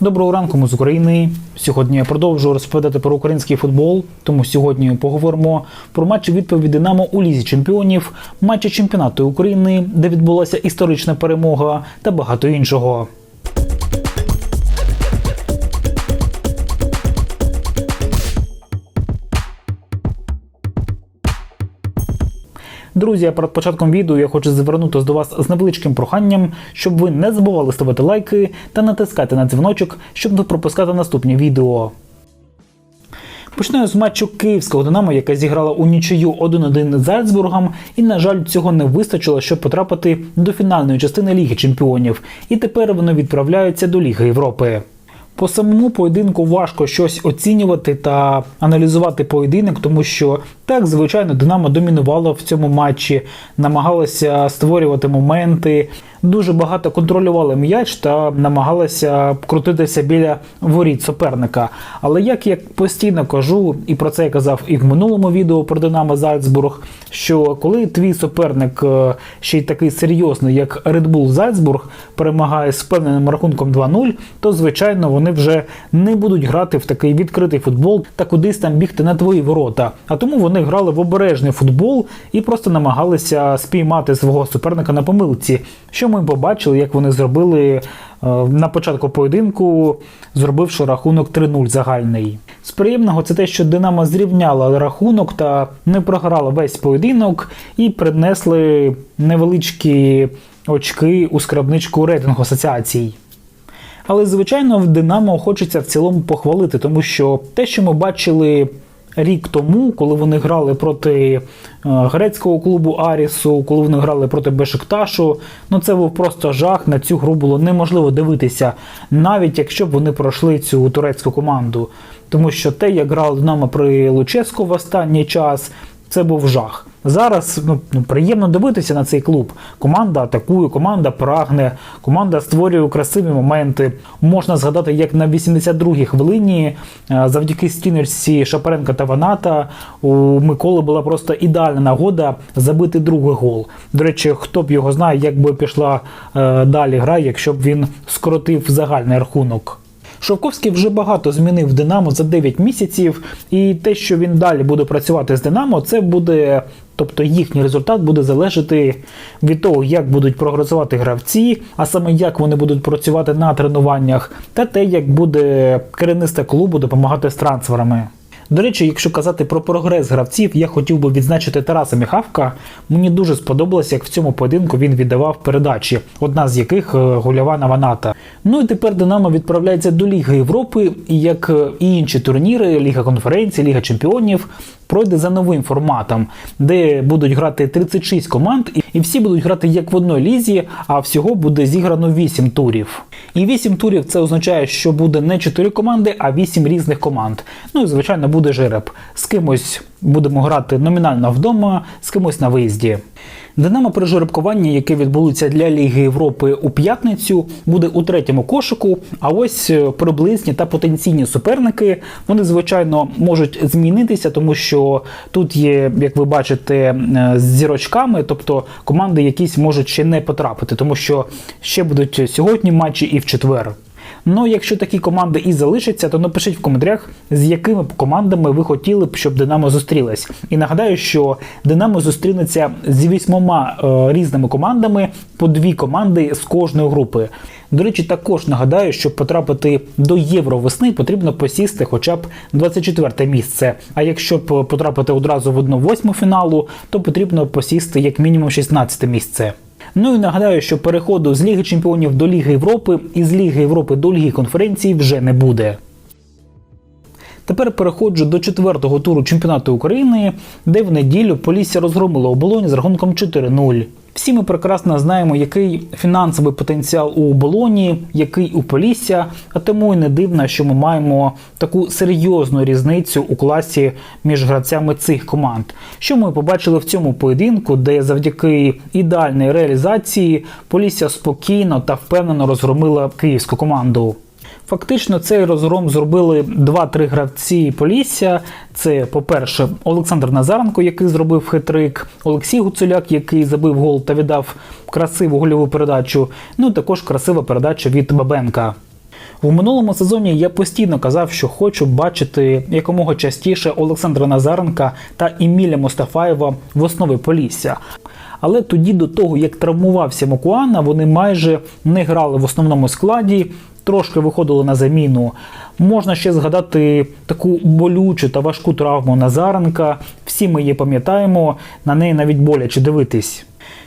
Доброго ранку, ми з України. Сьогодні я продовжую розповідати про український футбол. Тому сьогодні поговоримо про матчі відповіді Динамо у лізі чемпіонів, матчі чемпіонату України, де відбулася історична перемога та багато іншого. Друзі, перед початком відео я хочу звернутися до вас з невеличким проханням, щоб ви не забували ставити лайки та натискати на дзвіночок, щоб не пропускати наступні відео. Починаю з матчу київського Динамо, яка зіграла у нічию 1-1 з Зальцбургом, і, на жаль, цього не вистачило, щоб потрапити до фінальної частини Ліги Чемпіонів. І тепер вони відправляються до Ліги Європи. По самому поєдинку важко щось оцінювати та аналізувати поєдинок, тому що так, звичайно, Динамо домінувало в цьому матчі, намагалося створювати моменти, дуже багато контролювали м'яч та намагалися крутитися біля воріт суперника. Але як я постійно кажу, і про це я казав і в минулому відео про Динамо Зальцбург, що коли твій суперник е, ще й такий серйозний, як Red Bull Зальцбург, перемагає з впевненим рахунком 2-0, то звичайно вони вже не будуть грати в такий відкритий футбол та кудись там бігти на твої ворота. А тому вони грали в обережний футбол і просто намагалися спіймати свого суперника на помилці. Що ми побачили, як вони зробили е, на початку поєдинку, зробивши рахунок 3-0 загальний. З приємного це те, що Динамо зрівняла рахунок та не програла весь поєдинок і принесли невеличкі очки у скрабничку рейтингу асоціацій. Але, звичайно, в Динамо хочеться в цілому похвалити, тому що те, що ми бачили рік тому, коли вони грали проти е, грецького клубу Арісу, коли вони грали проти Бешикташу, ну це був просто жах. На цю гру було неможливо дивитися, навіть якщо б вони пройшли цю турецьку команду. Тому що те, як грав Динамо при Луческу в останній час, це був жах. Зараз ну, ну, приємно дивитися на цей клуб. Команда атакує, команда прагне, команда створює красиві моменти. Можна згадати, як на 82-й хвилині е, завдяки стінерці Шапаренка та Ваната у Миколи була просто ідеальна нагода забити другий гол. До речі, хто б його знає, як би пішла е, далі гра, якщо б він скоротив загальний рахунок. Шовковський вже багато змінив Динамо за 9 місяців, і те, що він далі буде працювати з Динамо, це буде, тобто їхній результат буде залежати від того, як будуть прогресувати гравці, а саме як вони будуть працювати на тренуваннях, та те, як буде керівництво клубу допомагати з трансферами. До речі, якщо казати про прогрес гравців, я хотів би відзначити Тараса Міхавка. Мені дуже сподобалося, як в цьому поєдинку він віддавав передачі, одна з яких е, гольова на Ваната. Ну і тепер Динамо відправляється до Ліги Європи, як е, і інші турніри, Ліга конференцій, Ліга Чемпіонів. Пройде за новим форматом, де будуть грати 36 команд, і всі будуть грати як в одній лізі, а всього буде зіграно 8 турів. І 8 турів це означає, що буде не 4 команди, а 8 різних команд. Ну і звичайно буде жереб. З кимось будемо грати номінально вдома, з кимось на виїзді. Динамо при яке відбудеться для Ліги Європи у п'ятницю, буде у третьому кошику. А ось е, приблизні та потенційні суперники вони звичайно можуть змінитися, тому що тут є, як ви бачите, е, з зірочками, тобто команди якісь можуть ще не потрапити, тому що ще будуть сьогодні матчі і в четвер. Ну, якщо такі команди і залишаться, то напишіть в коментарях, з якими командами ви хотіли б, щоб Динамо зустрілась. І нагадаю, що Динамо зустрінеться з вісьмома е, різними командами по дві команди з кожної групи. До речі, також нагадаю, щоб потрапити до Євровесни, потрібно посісти хоча б 24 місце. А якщо б потрапити одразу в одну восьму фіналу, то потрібно посісти як мінімум 16 місце. Ну і нагадаю, що переходу з Ліги Чемпіонів до Ліги Європи і з Ліги Європи до Ліги конференції вже не буде. Тепер переходжу до четвертого туру чемпіонату України, де в неділю Полісся розгромило оболонь з рахунком 4-0. Всі ми прекрасно знаємо, який фінансовий потенціал у оболоні, який у Полісся, а тому й не дивно, що ми маємо таку серйозну різницю у класі між гравцями цих команд. Що ми побачили в цьому поєдинку, де завдяки ідеальній реалізації Полісся спокійно та впевнено розгромила київську команду. Фактично, цей розгром зробили 2-3 гравці Полісся. Це, по-перше, Олександр Назаренко, який зробив хитрик, Олексій Гуцуляк, який забив гол та віддав красиву гольову передачу. Ну також красива передача від Бабенка. У минулому сезоні я постійно казав, що хочу бачити якомога частіше Олександра Назаренка та Еміля Мустафаєва в основі Полісся. Але тоді, до того як травмувався Мокуана, вони майже не грали в основному складі, трошки виходили на заміну. Можна ще згадати таку болючу та важку травму Назаренка. Всі ми її пам'ятаємо, на неї навіть боляче дивитись.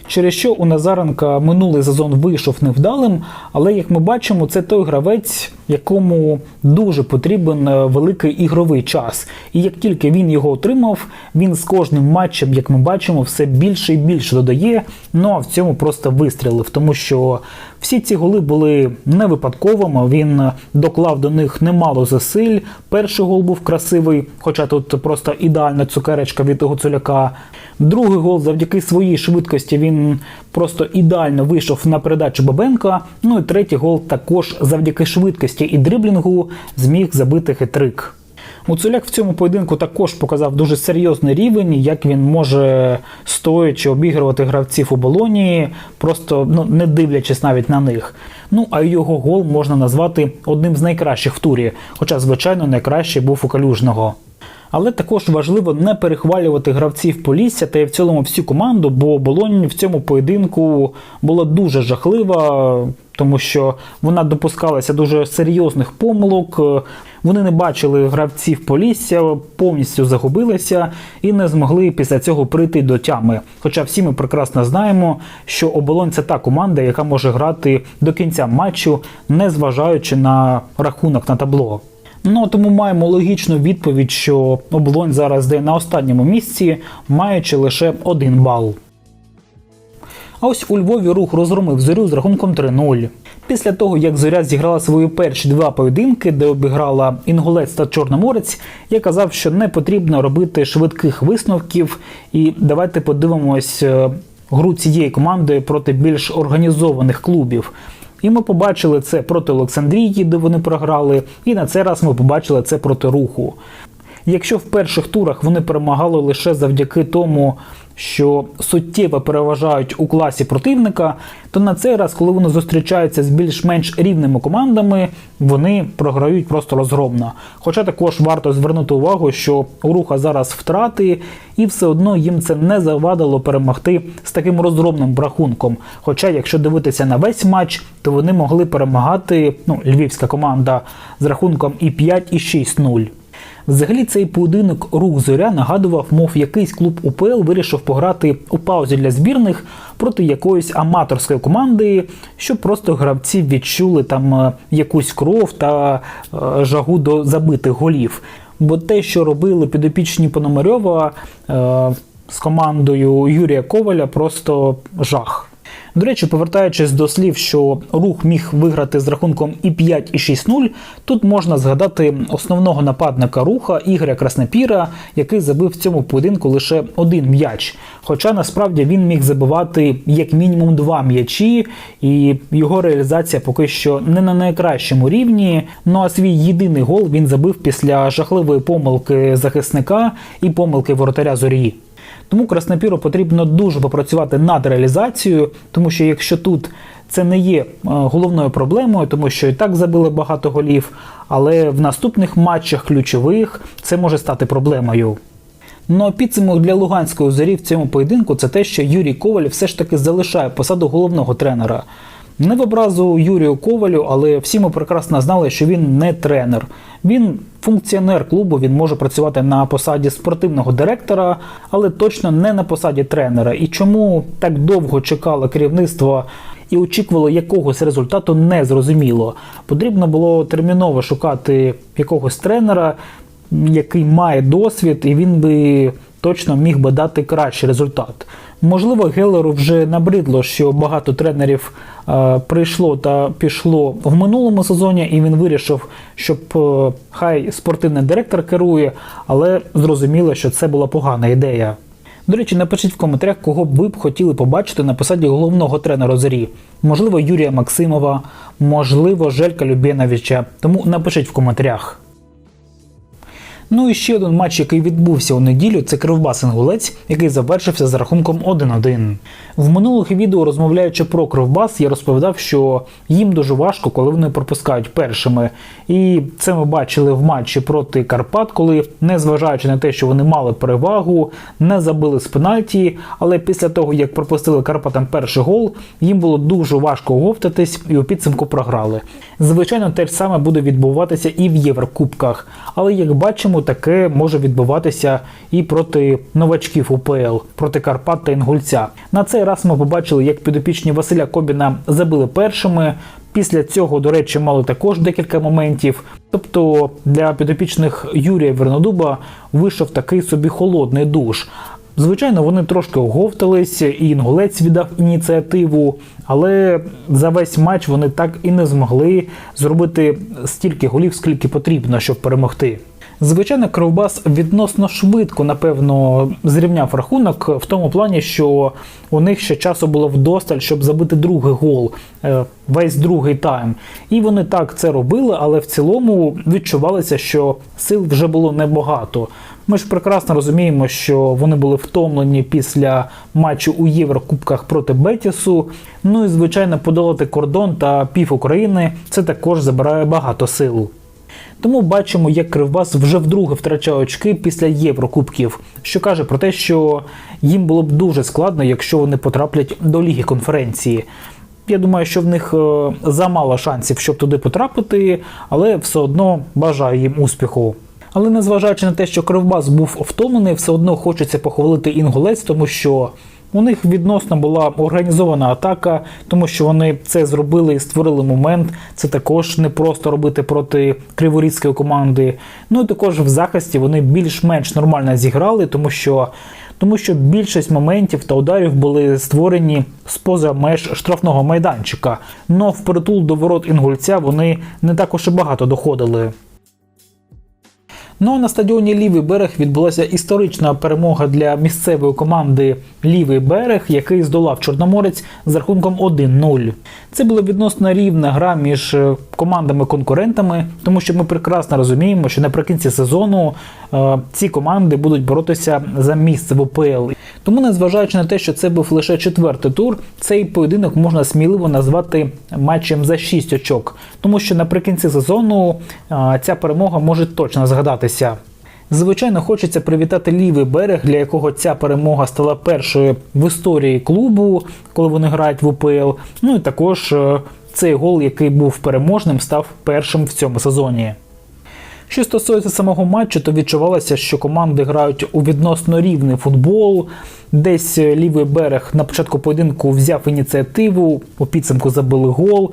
Через що у Назаренка минулий сезон вийшов невдалим, але як ми бачимо, це той гравець, якому дуже потрібен е, великий ігровий час. І як тільки він його отримав, він з кожним матчем, як ми бачимо, все більше і більше додає. Ну а в цьому просто вистрілив, тому що всі ці голи були не випадковими. Він доклав до них немало зусиль. Перший гол був красивий, хоча тут просто ідеальна цукеречка від Гуцуляка. Другий гол завдяки своїй швидкості він просто ідеально вийшов на передачу Бабенка. Ну і третій гол також завдяки швидкості і дриблінгу зміг забити хитрик. Гуцуляк в цьому поєдинку також показав дуже серйозний рівень, як він може стоячи обігрувати гравців у болонії, просто ну, не дивлячись навіть на них. Ну а його гол можна назвати одним з найкращих в турі, хоча, звичайно, найкращий був у калюжного. Але також важливо не перехвалювати гравців Полісся та й в цілому всю команду, бо Болонь в цьому поєдинку була дуже жахлива, тому що вона допускалася дуже серйозних помилок. Вони не бачили гравців Полісся, повністю загубилися і не змогли після цього прийти до тями. Хоча всі ми прекрасно знаємо, що оболонь це та команда, яка може грати до кінця матчу, не зважаючи на рахунок на табло. Ну тому маємо логічну відповідь, що оболонь зараз де на останньому місці, маючи лише один бал. А ось у Львові рух розгромив зорю з рахунком 3-0. Після того, як зоря зіграла свої перші два поєдинки, де обіграла Інгулець та Чорноморець, я казав, що не потрібно робити швидких висновків. І давайте подивимось е, гру цієї команди проти більш організованих клубів. І ми побачили це проти Олександрії, де вони програли, і на цей раз ми побачили це проти руху. Якщо в перших турах вони перемагали лише завдяки тому, що суттєво переважають у класі противника, то на цей раз, коли вони зустрічаються з більш-менш рівними командами, вони програють просто розгромно. Хоча також варто звернути увагу, що у руха зараз втрати, і все одно їм це не завадило перемогти з таким розгромним рахунком. Хоча, якщо дивитися на весь матч, то вони могли перемагати ну, львівська команда з рахунком і 5, і 6-0. Взагалі цей поєдинок рух зоря нагадував, мов якийсь клуб УПЛ вирішив пограти у паузі для збірних проти якоїсь аматорської команди, щоб просто гравці відчули там е, якусь кров та е, жагу до забитих голів. Бо те, що робили підопічні Пономарьова е, з командою Юрія Коваля, просто жах. До речі, повертаючись до слів, що рух міг виграти з рахунком і 5, і 6-0, тут можна згадати основного нападника руха Ігоря Краснопіра, який забив в цьому поєдинку лише один м'яч. Хоча насправді він міг забивати як мінімум два м'ячі, і його реалізація поки що не на найкращому рівні. Ну а свій єдиний гол він забив після жахливої помилки захисника і помилки воротаря зорі. Тому Краснопіру потрібно дуже попрацювати над реалізацією, тому що якщо тут це не є е, головною проблемою, тому що і так забили багато голів, але в наступних матчах ключових це може стати проблемою. Ну підсумок для Луганської зорі в цьому поєдинку це те, що Юрій Коваль все ж таки залишає посаду головного тренера. Не в образу Юрію Ковалю, але всі ми прекрасно знали, що він не тренер. Він функціонер клубу, він може працювати на посаді спортивного директора, але точно не на посаді тренера. І чому так довго чекало керівництво і очікувало якогось результату, не зрозуміло. Потрібно було терміново шукати якогось тренера, який має досвід, і він би точно міг би дати кращий результат. Можливо, Гелеру вже набридло, що багато тренерів е, прийшло та пішло в минулому сезоні, і він вирішив, щоб е, хай спортивний директор керує, але зрозуміло, що це була погана ідея. До речі, напишіть в коментарях, кого б ви б хотіли побачити на посаді головного тренера Зорі. Можливо, Юрія Максимова, можливо, Желька Любєновича. Тому напишіть в коментарях. Ну і ще один матч, який відбувся у неділю, це Кривбас Інгулець, який завершився з рахунком 1-1. В минулих відео, розмовляючи про Кривбас, я розповідав, що їм дуже важко, коли вони пропускають першими. І це ми бачили в матчі проти Карпат, коли, незважаючи на те, що вони мали перевагу, не забили з пенальті, але після того, як пропустили Карпатам перший гол, їм було дуже важко оговтатись і у підсумку програли. Звичайно, те ж саме буде відбуватися і в Єврокубках, але як бачимо, таке може відбуватися і проти новачків УПЛ, проти Карпат та Інгульця. На цей раз ми побачили, як підопічні Василя Кобіна забили першими. Після цього, до речі, мали також декілька моментів. Тобто для підопічних Юрія Вернодуба вийшов такий собі холодний душ. Звичайно, вони трошки оговтались, і інгулець віддав ініціативу, але за весь матч вони так і не змогли зробити стільки голів, скільки потрібно, щоб перемогти. Звичайно, Кровбас відносно швидко, напевно, зрівняв рахунок в тому плані, що у них ще часу було вдосталь, щоб забити другий гол, е, весь другий тайм. І вони так це робили, але в цілому відчувалося, що сил вже було небагато. Ми ж прекрасно розуміємо, що вони були втомлені після матчу у Єврокубках проти Бетісу. Ну і звичайно, подолати кордон та пів України це також забирає багато сил. Тому бачимо, як Кривбас вже вдруге втрачає очки після Єврокубків, що каже про те, що їм було б дуже складно, якщо вони потраплять до Ліги конференції. Я думаю, що в них е, замало шансів, щоб туди потрапити, але все одно бажаю їм успіху. Але незважаючи на те, що Кривбас був втомлений, все одно хочеться похвалити інгулець, тому що у них відносно була організована атака, тому що вони це зробили і створили момент. Це також не просто робити проти криворізької команди. Ну і також в захисті вони більш-менш нормально зіграли, тому що. Тому що більшість моментів та ударів були створені з-поза меж штрафного майданчика. Но впритул до ворот інгульця вони не також і багато доходили. Ну а на стадіоні Лівий берег відбулася історична перемога для місцевої команди Лівий берег, який здолав Чорноморець з рахунком 1-0. Це була відносно рівна гра між е, командами-конкурентами, тому що ми прекрасно розуміємо, що наприкінці сезону е, ці команди будуть боротися за місце в ОПЛ. Тому, незважаючи на те, що це був лише четвертий тур, цей поєдинок можна сміливо назвати матчем за 6 очок, тому що наприкінці сезону е, ця перемога може точно згадатися. Звичайно, хочеться привітати лівий берег, для якого ця перемога стала першою в історії клубу, коли вони грають в УПЛ. Ну і також е, цей гол, який був переможним, став першим в цьому сезоні. Що стосується самого матчу, то відчувалося, що команди грають у відносно рівний футбол. Десь лівий берег на початку поєдинку взяв ініціативу, у підсумку забили гол.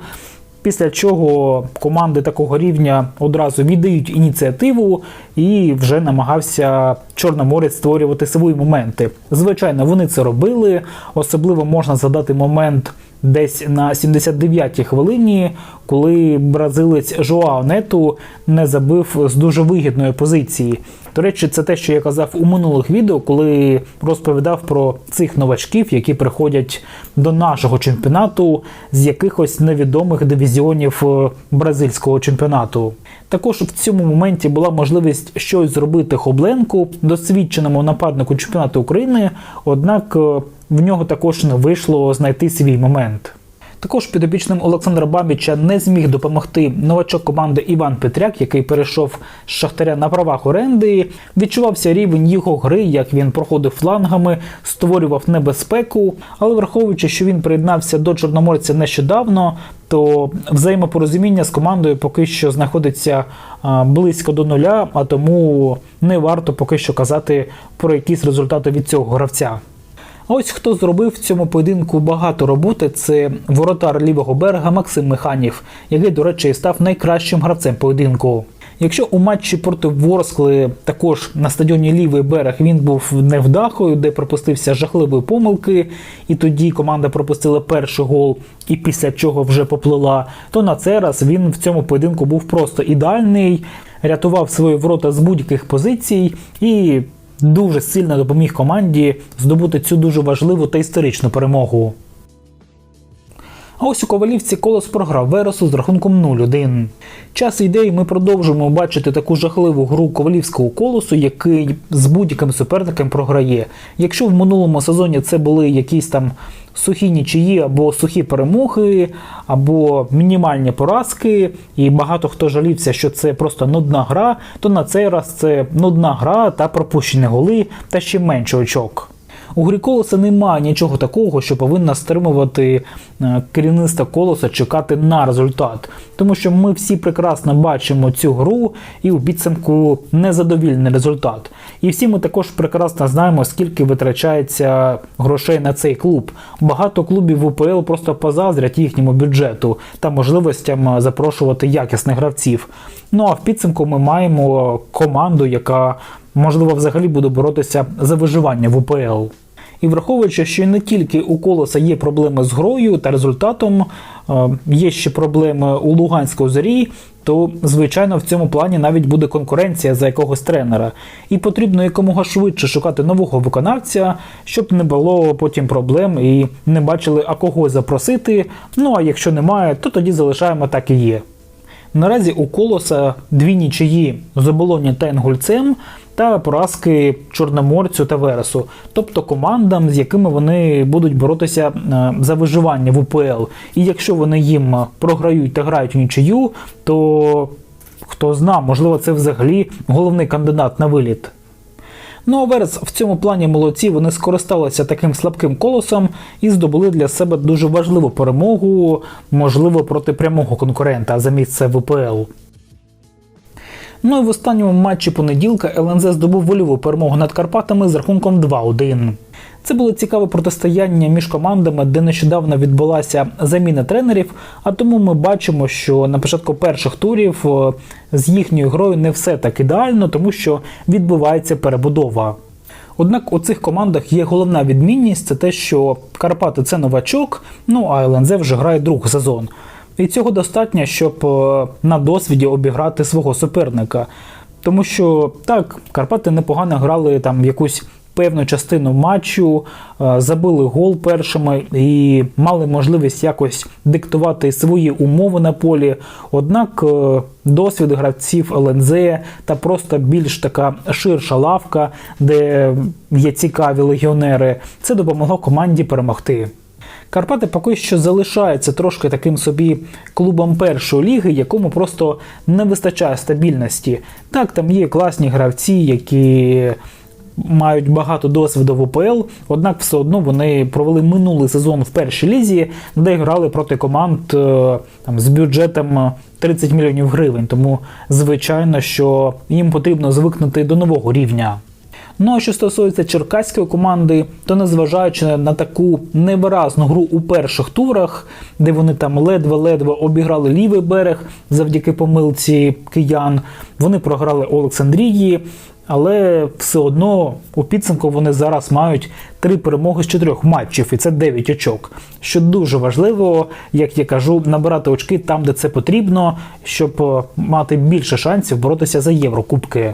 Після чого команди такого рівня одразу віддають ініціативу і вже намагався Чорноморець створювати свої моменти. Звичайно, вони це робили. Особливо можна згадати момент десь на 79-й хвилині, коли бразилець Жоао Нету не забив з дуже вигідної позиції. До речі, це те, що я казав у минулих відео, коли розповідав про цих новачків, які приходять до нашого чемпіонату з якихось невідомих дивізіонів е, бразильського чемпіонату. Також в цьому моменті була можливість щось зробити Хобленку, досвідченому нападнику чемпіонату України, однак е, в нього також не вийшло знайти свій момент. Також підопічним Олександра Бабіча не зміг допомогти новачок команди Іван Петряк, який перейшов з Шахтаря на правах оренди. Відчувався рівень його гри, як він проходив флангами, створював небезпеку. Але враховуючи, що він приєднався до Чорноморця нещодавно, то взаємопорозуміння з командою поки що знаходиться близько до нуля, а тому не варто поки що казати про якісь результати від цього гравця. Ось хто зробив в цьому поєдинку багато роботи, це воротар лівого берега Максим Механів, який, до речі, став найкращим гравцем поєдинку. Якщо у матчі проти Ворскли також на стадіоні Лівий берег він був невдахою, де пропустився жахливої помилки, і тоді команда пропустила перший гол, і після чого вже поплила, то на цей раз він в цьому поєдинку був просто ідеальний, рятував свої ворота з будь-яких позицій і дуже сильно допоміг команді здобути цю дуже важливу та історичну перемогу. А ось у Ковалівці колос програв Вересу з рахунком 0-1. Час йде, ми продовжуємо бачити таку жахливу гру ковалівського колосу, який з будь-яким суперником програє. Якщо в минулому сезоні це були якісь там сухі нічиї або сухі перемоги, або мінімальні поразки, і багато хто жалівся, що це просто нудна гра, то на цей раз це нудна гра та пропущені голи та ще менше очок. У грі колоса немає нічого такого, що повинна стримувати е, керівництво колоса чекати на результат. Тому що ми всі прекрасно бачимо цю гру і у підсумку незадовільний результат. І всі ми також прекрасно знаємо, скільки витрачається грошей на цей клуб. Багато клубів УПЛ просто позаздрять їхньому бюджету та можливостям е, запрошувати якісних гравців. Ну а в підсумку ми маємо команду, яка можливо взагалі буде боротися за виживання в УПЛ. І враховуючи, що не тільки у колоса є проблеми з грою та результатом, е, є ще проблеми у Луганської зорі, то звичайно в цьому плані навіть буде конкуренція за якогось тренера. І потрібно якомога швидше шукати нового виконавця, щоб не було потім проблем і не бачили, а кого запросити. Ну а якщо немає, то тоді залишаємо так і є. Наразі у колоса дві нічиї з оболоні та інгульцем та поразки Чорноморцю та Вересу, тобто командам, з якими вони будуть боротися е, за виживання в УПЛ. І якщо вони їм програють та грають у нічию, то хто зна, можливо, це взагалі головний кандидат на виліт. Ну а Верес в цьому плані молодці вони скористалися таким слабким колосом і здобули для себе дуже важливу перемогу, можливо, проти прямого конкурента за місце в УПЛ. Ну і в останньому матчі понеділка ЛНЗ здобув вольову перемогу над Карпатами з рахунком 2-1. Це було цікаве протистояння між командами, де нещодавно відбулася заміна тренерів. А тому ми бачимо, що на початку перших турів е, з їхньою грою не все так ідеально, тому що відбувається перебудова. Однак у цих командах є головна відмінність це те, що Карпати це новачок, ну а ЛНЗ вже грає другий сезон. І цього достатньо, щоб е, на досвіді обіграти свого суперника. Тому що так, Карпати непогано грали там якусь певну частину матчу, е, забили гол першими і мали можливість якось диктувати свої умови на полі. Однак е, досвід гравців ЛНЗ та просто більш така ширша лавка, де є цікаві легіонери, це допомогло команді перемогти. Карпати поки що залишаються трошки таким собі клубом першої ліги, якому просто не вистачає стабільності. Так, там є класні гравці, які мають багато досвіду в УПЛ, однак все одно вони провели минулий сезон в першій лізі, де грали проти команд е, там, з бюджетом 30 мільйонів гривень. Тому, звичайно, що їм потрібно звикнути до нового рівня. Ну а що стосується черкаської команди, то незважаючи на таку невиразну гру у перших турах, де вони там ледве-ледве обіграли лівий берег завдяки помилці киян, вони програли Олександрії. Але все одно у підсумку вони зараз мають три перемоги з чотирьох матчів, і це 9 очок. Що дуже важливо, як я кажу, набирати очки там, де це потрібно, щоб мати більше шансів боротися за Єврокубки.